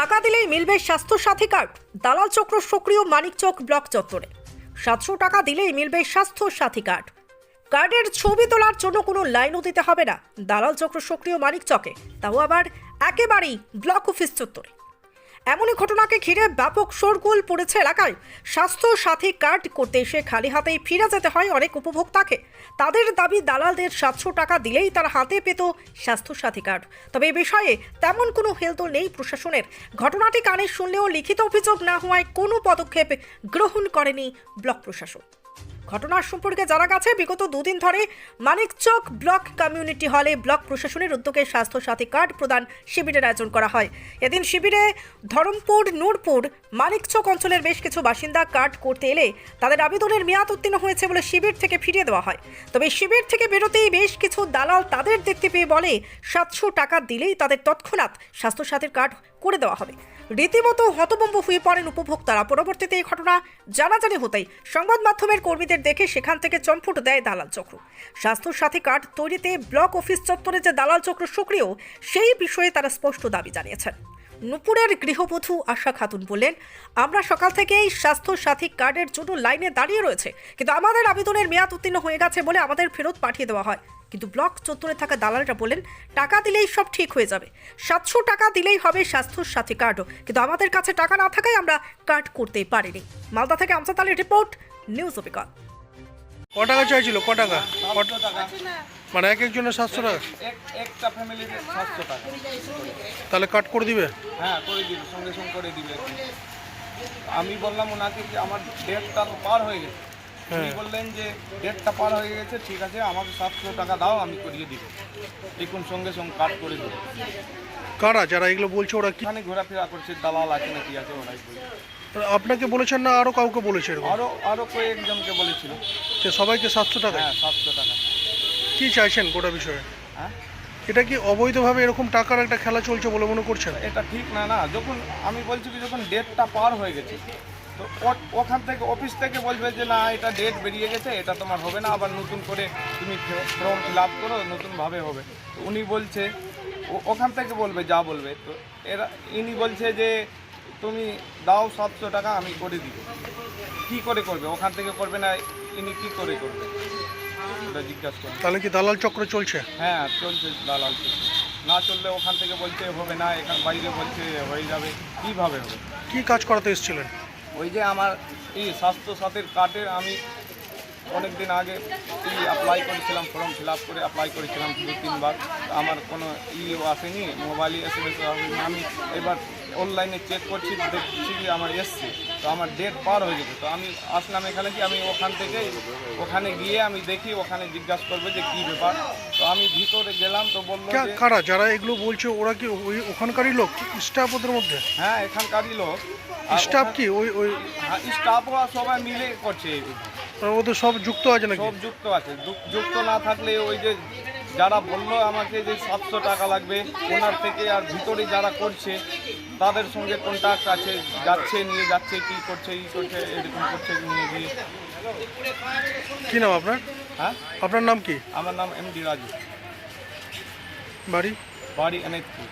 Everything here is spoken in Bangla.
টাকা দিলেই মিলবে স্বাস্থ্য সাথী কার্ড। দালাল চক্র সক্রিয় মানিকচক ব্লক চত্বরে। সাতশো টাকা দিলেই মিলবে স্বাস্থ্য সাথী কার্ড। কার্ডের ছবি তোলার জন্য কোনো লাইনও দিতে হবে না। দালাল চক্র সক্রিয় মানিকচকে তাও আবার একেবারেই ব্লক অফিস চত্বরে। এমনই ঘটনাকে ঘিরে ব্যাপক শোরগোল পড়েছে এলাকায়। স্বাস্থ্য সাথী কার্ড করতে এসে খালি হাতেই ফিরে যেতে হয় অনেক উপভোক্তাকে। তাদের দাবি, দালালদের সাতশো টাকা দিলেই তার হাতে পেত স্বাস্থ্য সাথী কার্ড। তবে এ বিষয়ে তেমন কোনো হেলতো নেই প্রশাসনের। ঘটনাটি কানে শুনলেও লিখিত অভিযোগ না হওয়ায় কোনো পদক্ষেপ গ্রহণ করেনি ব্লক প্রশাসন ঘটনার সম্পর্কে জানা গেছে, বিগত দুদিন ধরে মানিকচক ব্লক কমিউনিটি হলে ব্লক প্রশাসনের উদ্যোগে স্বাস্থ্য সাথী কার্ড প্রদান শিবিরের আয়োজন করা হয়। এদিন শিবিরে ধরমপুর, নূরপুর, মানিকচক অঞ্চলের বেশ কিছু বাসিন্দা কার্ড করতে এলে তাদের আবেদনের মেয়াদ উত্তীর্ণ হয়েছে বলে শিবির থেকে ফিরিয়ে দেওয়া হয়। তবে শিবির থেকে বেরোতেই বেশ কিছু দালাল তাদের দেখতে পেয়ে বলে, সাতশো টাকা দিলেই তাদের তৎক্ষণাৎ স্বাস্থ্য সাথীর কার্ড করে দেওয়া হবে। রীতিমতো হতবম্ব হয়ে পড়েন উপভোক্তারা। পরবর্তীতে এই ঘটনা জানাজানি হতেই সংবাদ মাধ্যমের কর্মীদের দেখে সেখান থেকে চম্পট দেয় দালাল চক্র। স্বাস্থ্য সাথী কার্ড তৈরিতে ব্লক অফিস চত্বরে যে দালাল চক্র সক্রিয়, সেই বিষয়ে তারা স্পষ্ট দাবি জানিয়েছেন। নুপুরের গৃহবধূ আশা খাতুন বললেন, আমরা সকাল থেকেই স্বাস্থ্য সাথী কার্ডের জন্য লাইনে দাঁড়িয়ে রয়েছে। কিন্তু আমাদের আবেদনের মেয়াদ উত্তীর্ণ হয়ে গেছে বলে আমাদের ফেরত পাঠিয়ে দেওয়া হয়। কিন্তু ব্লক চত্বরে থাকা দালালরা বললেন, টাকা দিলেই সব ঠিক হয়ে যাবে। সাতশো টাকা দিলেই হবে স্বাস্থ্য সাথী কার্ডও। কিন্তু আমাদের কাছে টাকা না থাকায় আমরা কার্ড করতেই পারিনি। মালদা থেকে আমজাদ আলীর রিপোর্ট, নিউজ অবিকল ক টাকা চাইছিল? ক টাকা মানে এক একজনের সাতশো টাকা? এক একটা ফ্যামিলিতে সাতশো টাকা। তাহলে কাট করে দিবে? হ্যাঁ করে দিবে সঙ্গে সঙ্গে করে দিবে আমি বললাম ওনাকে যে আমার ডেটটা তো পার হয়ে গেছে। উনি হ্যাঁ। বললেন যে ডেটটা পার হয়ে গেছে ঠিক আছে আমাকে সাতশো টাকা দাও আমি করিয়ে দিব। দেখুন সঙ্গে সঙ্গে কাট করে দেবো। কারা যারা এগুলো বলছে ওরা কি এখানে ঘোরাফেরা করছে দালাল আছে নাকি আছে ওরাই বলছে। আপনাকে বলেছেন না আরও কাউকে বলেছে এরকম? আরও আরও কয়েকজনকে বলেছিল। যে সবাইকে সাতশো টাকা? হ্যাঁ সাতশো টাকা। কি চাইছেন গোটা বিষয়ে? হ্যাঁ? এটা কি অবৈধভাবে এরকম টাকার একটা খেলা চলছে বলে মনে করছেন? এটা ঠিক না না। যখন আমি বলছি কি যখন ডেটটা পার হয়ে গেছে তো ওখান থেকে অফিস থেকে বলবে যে না এটা ডেট বেরিয়ে গেছে এটা তোমার হবে না আবার নতুন করে তুমি ফর্ম ফিল আপ করো নতুনভাবে হবে। তো উনি বলছে ওখান থেকে বলবে যা বলবে। তো এরা ইনি বলছে যে তুমি দাও সাতশো টাকা আমি করে দিব। কি করে করবে? ওখান থেকে করবে না ইনি কি করে করবে? এটা জিজ্ঞাসা করবে। তাহলে কি দালাল চক্র চলছে? হ্যাঁ চলছে দালাল চক্র। না চললে ওখান থেকে বলছে হবে না এখান বাইরে বলছে হয়ে যাবে। কীভাবে হবে? কি কাজ করাতে এসেছিলেন? ওই যে আমার এই স্বাস্থ্য সাথীর কার্ডে আমি অনেক দিন আগে অ্যাপ্লাই করেছিলাম ফর্ম ফিল আপ করে অ্যাপ্লাই করেছিলাম দু তিনবার আমার কোনো ই আসেনি মোবাইলে এসে আমি এবার অনলাইনে চেক করছি দেখছি যে আমার এসছে। তো আমার ডেট পার হয়ে গেছে। তো আমি আসলাম এখানে কি আমি ওখান থেকে ওখানে গিয়ে আমি দেখি ওখানে জিজ্ঞাসা করবে যে কী ব্যাপার। তো আমি ভিতরে গেলাম তো বলল কারা? যারা এগুলো বলছে ওরা কি ওই ওখানকারই লোক? স্টাফ ওদের মধ্যে? হ্যাঁ এখানকারই লোক। স্টাফ কি? ওই ওই হ্যাঁ স্টাফরা সবাই মিলে করছে। এই ওদের সব যুক্ত আছে নাকি? সব যুক্ত আছে। যুক- যুক্ত না থাকলে ওই যে যারা বলল আমাকে যে সাতশো টাকা লাগবে ওনার থেকে আর ভিতরে যারা করছে তাদের সঙ্গে কন্ট্যাক্ট আছে যাচ্ছে নিয়ে যাচ্ছে কি করছে ই করছে এরকম করছে নিয়ে গিয়ে। কি নাম আপনার? হ্যাঁ? আপনার নাম কি? আমার নাম এম ডি রাজু। বাড়ি? বাড়ি এনেতপুর